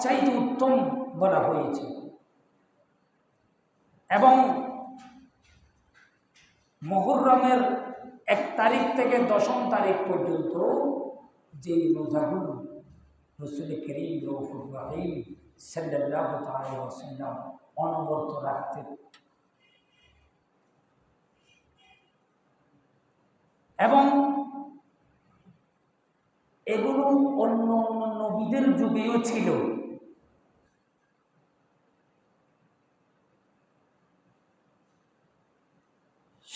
চাইতে উত্তম বলা হয়েছে। এবং মহরমের এক তারিখ থেকে দশম তারিখ পর্যন্ত যে রোজাগুলো রসুল করিম রৌফুর রাহিম সাল্লাহ তাল্লাম অনবরত রাখতেন। এবং এগুলো অন্য অন্য নবীদের যুগেও ছিল।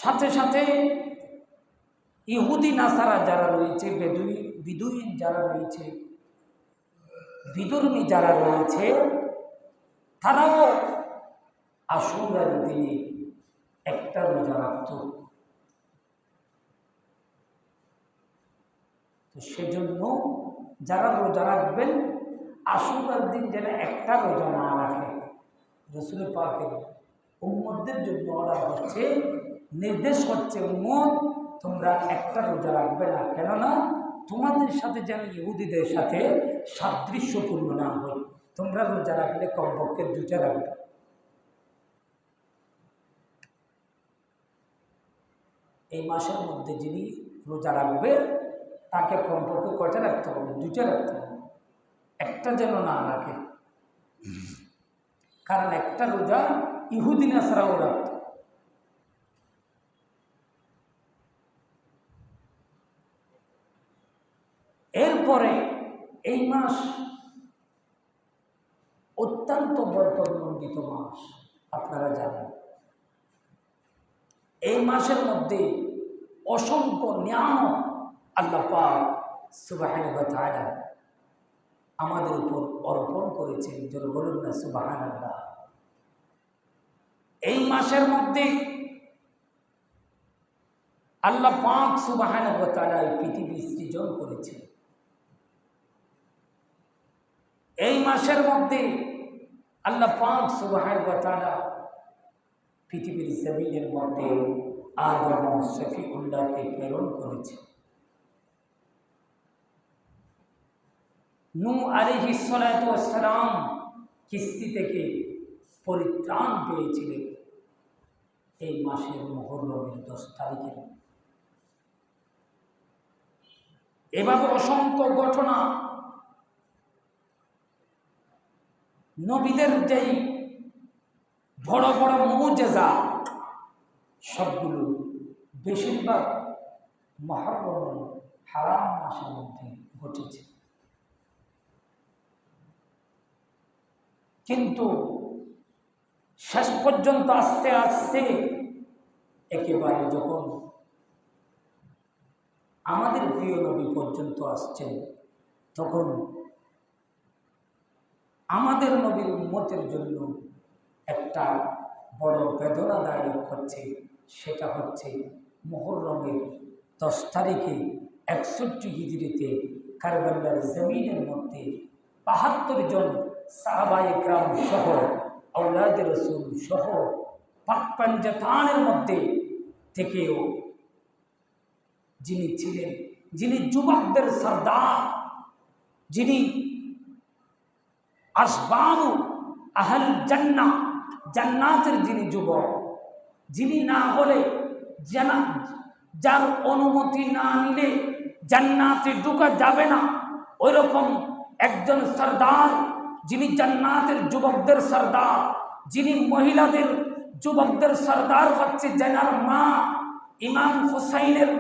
সাথে সাথে ইহুদি নাসারা যারা রয়েছে, বেদুই, বিদুইন যারা রয়েছে বিদুর্মী যারা রয়েছে, তারাও আশুরার দিনে একটা রোজা রাখত। তো সেজন্য যারা রোজা রাখবেন, আশুরার দিন যেন একটা রোজা না রাখে। রসুল পাকের উম্মদের জন্য অর্ডার হচ্ছে নির্দেশ হচ্ছে উম্মত, তোমরা একটা রোজা রাখবে না। কেননা তোমাদের সাথে যেন ইহুদিদের সাথে সাদৃশ্যপূর্ণ না হয়। তোমরা রোজা রাখলে কমপক্ষে দুটা রাখবে। এই মাসের মধ্যে যিনি রোজা রাখবে, তাকে কমপক্ষে কয়টা রাখতে হবে? দুইটা রাখতে হবে। একটা যেন না রাখে। কারণ একটা রোজা ইহুদিন আসারাও রাখত। এরপরে এই মাস অত্যন্ত বরকতমণ্ডিত মাস, আপনারা জানেন। এই মাসের মধ্যে অসংখ্য নিয়াম আল্লাহ সুবাহান আমাদের উপর অর্পণ করেছেন, যারা বলুন না সুবাহান এই মাসের মধ্যে আল্লাহ পাক সুবাহান পৃথিবী সৃজন করেছেন। এই মাসের মধ্যে আল্লাহ পাক সুবাহান তাআলা পৃথিবীর জমিনের মধ্যে আদম শফিউল্লাহকে প্রেরণ করেছে। নু আলিহি সালাম কিস্তি থেকে পরিত্রাণ পেয়েছিলেন এই মাসের মহরমের দশ তারিখে। এভাবে অসংখ্য ঘটনা নবীদের যেই বড় বড় মৌজেজা, সবগুলো বেশিরভাগ মহারম, হারাম মাসের মধ্যে ঘটেছে। কিন্তু শেষ পর্যন্ত আস্তে আস্তে একেবারে যখন আমাদের প্রিয় নবী পর্যন্ত আসছেন, তখন আমাদের নবীর উন্মতের জন্য একটা বড় বেদনাদায়ক হচ্ছে, সেটা হচ্ছে মোহরমের দশ তারিখে একষট্টি হিজড়িতে কারবাল্লার জমিনের মধ্যে বাহাত্তর জন সাহাবাই গ্রাম সহ আউলাদ রসুল সহ পাকপাঞ্জাতানের মধ্যে থেকেও যিনি ছিলেন, যিনি যুবকদের সর্দার, যিনি আসবাবু আহল জান্না, জান্নাতের যিনি যুবক, যিনি না হলে জানা, যার অনুমতি না নিলে জান্নাতে ঢুকা যাবে না। ওই রকম একজন সর্দার, যিনি জান্নাতের যুবকদের সর্দার, যিনি মহিলাদের যুবকদের সর্দার হচ্ছে জেনার মা, ইমাম হুসাইনের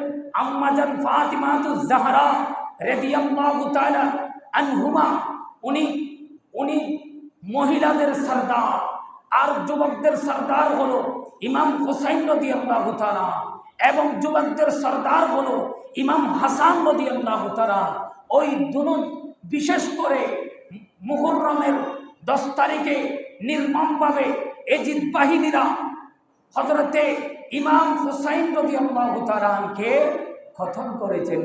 আম্মাজান ফাতিমাতু জাহরা তাআলা আনহুমা। উনি উনি মহিলাদের সর্দার, আর যুবকদের সর্দার হলো ইমাম হুসাইন নদী আল্লাহ তারা এবং যুবকদের সর্দার হলো ইমাম হাসান নদী আল্লাহ তারা ওই দুনো বিশেষ করে মুহররমের দশ তারিখে নির্মমভাবে এজিদ বাহিনীরা হজরতে ইমাম হুসাইন নদী আল্লাহ তারাকে কথন করেছেন,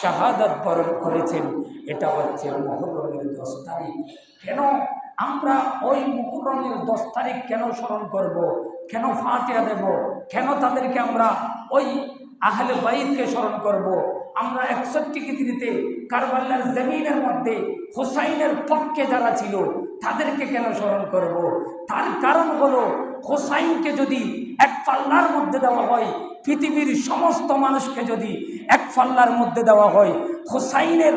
শাহাদত বরণ করেছেন। এটা হচ্ছে মুহররমের দশ তারিখ কেন আমরা ওই মুহররমের দশ তারিখ কেন স্মরণ করব। কেন ফাটিয়া দেব কেন তাদেরকে আমরা ওই আহলে বাইদকে স্মরণ করব। আমরা একষট্টি কিতিরিতে কারবাল্লার জমিনের মধ্যে হোসাইনের পক্ষে যারা ছিল, তাদেরকে কেন স্মরণ করব তার কারণ হলো হোসাইনকে যদি এক পাল্লার মধ্যে দেওয়া হয়, পৃথিবীর সমস্ত মানুষকে যদি এক পাল্লার মধ্যে দেওয়া হয়, হোসাইনের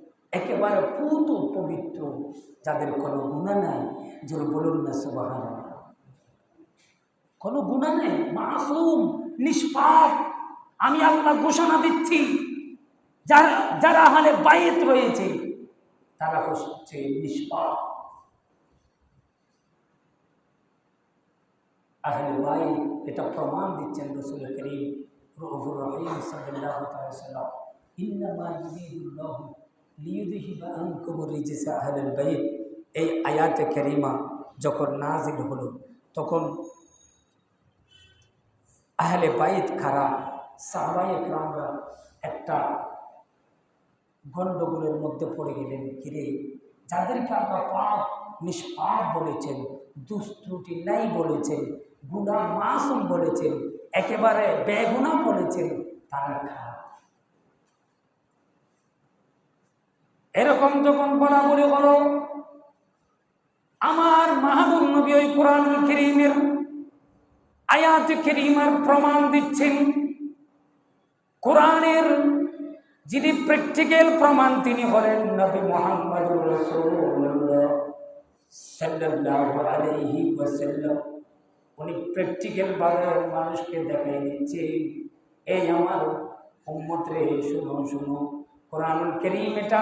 একেবারে পুত পবিত্র, যাদের কোনো গুণা নাই। জোর বলুন না সুবাহান কোনো গুণা নেই? মাসুম, নিষ্পাপ। আমি আল্লাহ ঘোষণা দিচ্ছি, যারা যারা হালে বাইত রয়েছে, তারা হচ্ছে নিষ্পাপ। আহলে বাইত, এটা প্রমাণ দিচ্ছেন রসুল করিম রহিম সাল্লাহ বাইত এই আয়াতে কারিমা যখন নাজিল হলো, তখন আহলে বাইত খারাপ সাহাবাই একরামরা একটা গণ্ডগোলের মধ্যে পড়ে গেলেন কিরে যাদেরকে আমরা পাপ নিষ্পাপ বলেছেন, দুস্ত্রুটি নাই বলেছেন গুণা মাসুম বলেছেন, একেবারে বেগুনা বলেছেন, তারা খারাপ। এরকম যখন বলাবলি হলো, আমার মাহবুব নবী ওই কোরআন করিমের আয়াত করিমার প্রমাণ দিচ্ছেন। কোরআনের যিনি প্র্যাকটিক্যাল প্রমাণ তিনি হলেন নবী মোহাম্মদ উনি প্র্যাকটিক্যাল ভাবে মানুষকে দেখাই দিচ্ছে এই আমার উম্মত রে শুনো শুনো, কোরআনুল করিম এটা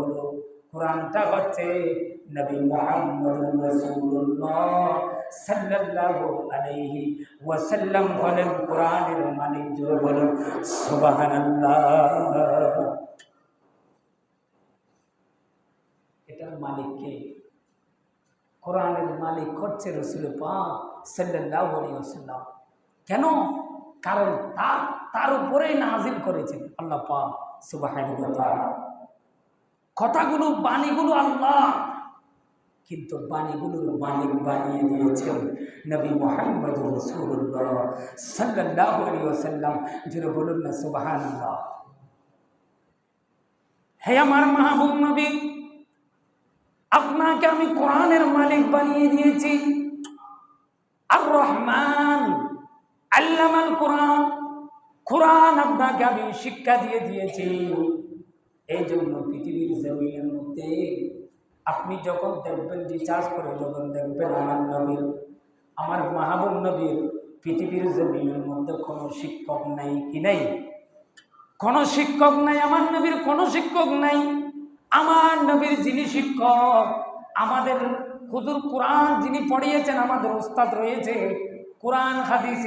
কোরআনটা হচ্ছে নবী মুহাম্মদ রাসূলুল্লাহ সাল্লাল্লাহু আলাইহি ওয়াসাল্লাম হলেন কোরআনের মালিক জোরে বলুন, সুবহানাল্লাহ। এটার মালিক কে? কোরআনের মালিক হচ্ছে রসুল পাক সাল্লাল্লাহু আলাইহি ওয়াসাল্লাম। কেন? কারণ তার তার উপরেই নাজিল করেছেন আল্লাহ পাক সুবহানাহু ওয়া তাআলা। কথাগুলো, বাণীগুলো আল্লাহ। কিন্তু বাণীগুলোর মালিক বানিয়ে দিয়েছেন নবী মোহাম্মদ রসুল্লাহ সাল্লাহ আলী যেন বলুন না সুবাহান হে আমার মাহবুব নবী, আপনাকে আমি কোরআনের মালিক বানিয়ে দিয়েছি। আর রহমান আল্লামাল কোরআন। কোরআন আপনাকে আমি শিক্ষা দিয়ে দিয়েছি। এই জন্য পৃথিবীর জমিনের মধ্যে আপনি যখন দেখবেন রিচার্জ করে, যখন দেখবেন আমার নবীর, আমার মাহবুব নবীর পৃথিবীর জমিনের মধ্যে কোনো শিক্ষক নাই কি নাই? কোনো শিক্ষক নাই, আমার নবীর কোনো শিক্ষক নাই। আমার নবীর যিনি শিক্ষক, আমাদের হুজুর কোরআন যিনি পড়িয়েছেন, আমাদের উস্তাদ রয়েছে। কোরআন, হাদিস